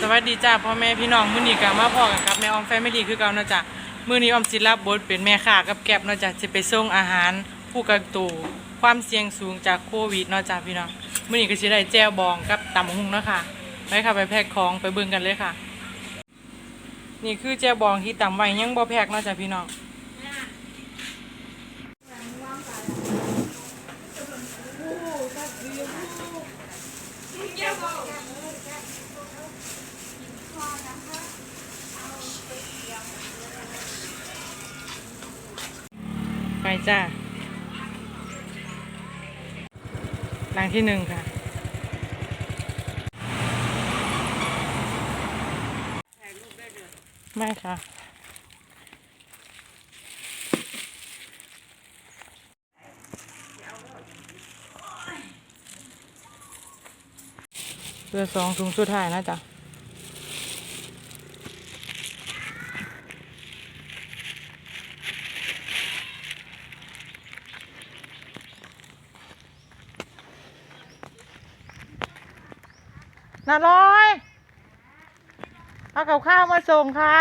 สวัสดีจ้าพ่อแม่พี่น้องมื้อนี้ก็มาพ่อกันกับแม่ออมแฟมิลี่คือเก่านาะจ๊ะมื้อนี้ออมสิรับบทเป็นแม่ค้ากับแก็บนาะจ๊ะจะไปส่งอาหารผู้กักตัวความเสี่ยงสูงจากโควิดนาะจ๊ะพี่น้องมื้อนี้ก็สิได้แจ่วบองกับตำบักหุ่งนะค่ะไปค่ะไปแพ็คของไปเบิ่งกันเลยค่ะ นี่คือแจ่วบองที่ตำไว้ยังบ่แพ็คนาะจ๊ะพี่น้อง ไปจ้าหลังที่หนึ่งค่ะไม่ค่ะเรือสองถุงสุดท้ายนะจ๊ะ นาร้อย เอากับข้าวมาส่งค่ะ